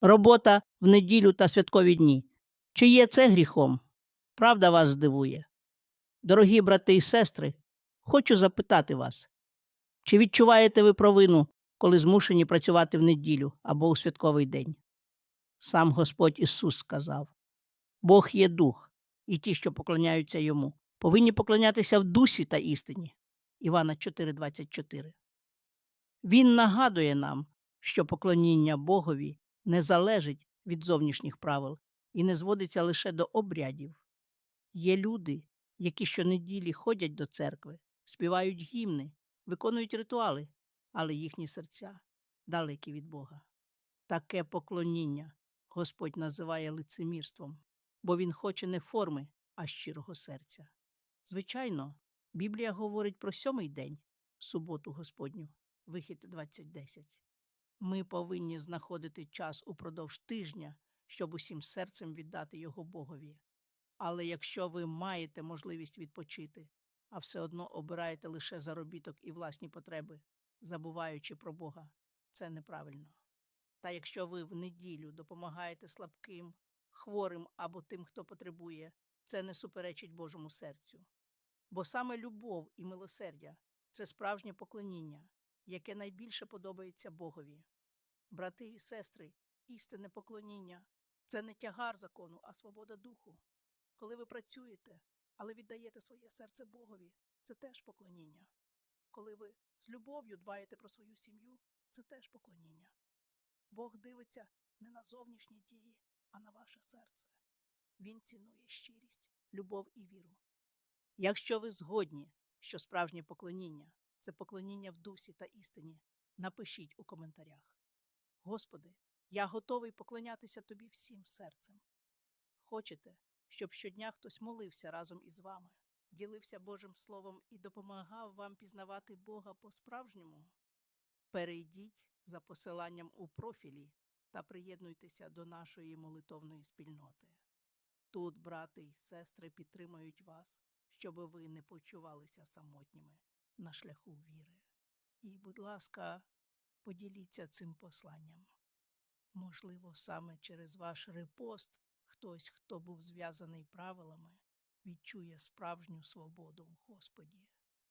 робота в неділю та святкові дні. Чи є це гріхом? Правда вас здивує. Дорогі брати і сестри, хочу запитати вас, чи відчуваєте ви провину, коли змушені працювати в неділю або у святковий день? Сам Господь Ісус сказав: Бог є дух, і ті, що поклоняються йому, повинні поклонятися в дусі та істині. Івана 4:24. Він нагадує нам, що поклоніння Богові не залежить від зовнішніх правил і не зводиться лише до обрядів. Є люди, які щонеділі ходять до церкви, співають гімни, виконують ритуали, але їхні серця далекі від Бога. Таке поклоніння Господь називає лицемірством, бо Він хоче не форми, а щирого серця. Звичайно, Біблія говорить про сьомий день, суботу Господню, вихід 20.10. Ми повинні знаходити час упродовж тижня, щоб усім серцем віддати його Богові. Але якщо ви маєте можливість відпочити, а все одно обираєте лише заробіток і власні потреби, забуваючи про Бога, це неправильно. Та якщо ви в неділю допомагаєте слабким, хворим або тим, хто потребує, це не суперечить Божому серцю. Бо саме любов і милосердя це справжнє поклоніння, яке найбільше подобається Богові. Брати і сестри, істинне поклоніння це не тягар закону, а свобода духу. Коли ви працюєте, але віддаєте своє серце Богові, це теж поклоніння. Коли ви з любов'ю дбаєте про свою сім'ю, це теж поклоніння. Бог дивиться не на зовнішні дії, а на ваше серце. Він цінує щирість, любов і віру. Якщо ви згодні, що справжнє поклоніння це поклоніння в дусі та істині, напишіть у коментарях. Господи, я готовий поклонятися Тобі всім серцем. Хочете, щоб щодня хтось молився разом із вами, ділився Божим Словом і допомагав вам пізнавати Бога по-справжньому? Перейдіть за посиланням у профілі та приєднуйтеся до нашої молитовної спільноти. Тут брати й сестри підтримують вас, щоб ви не почувалися самотніми на шляху віри. І, будь ласка, поділіться цим посланням. Можливо, саме через ваш репост хтось, хто був зв'язаний правилами, відчує справжню свободу в Господі.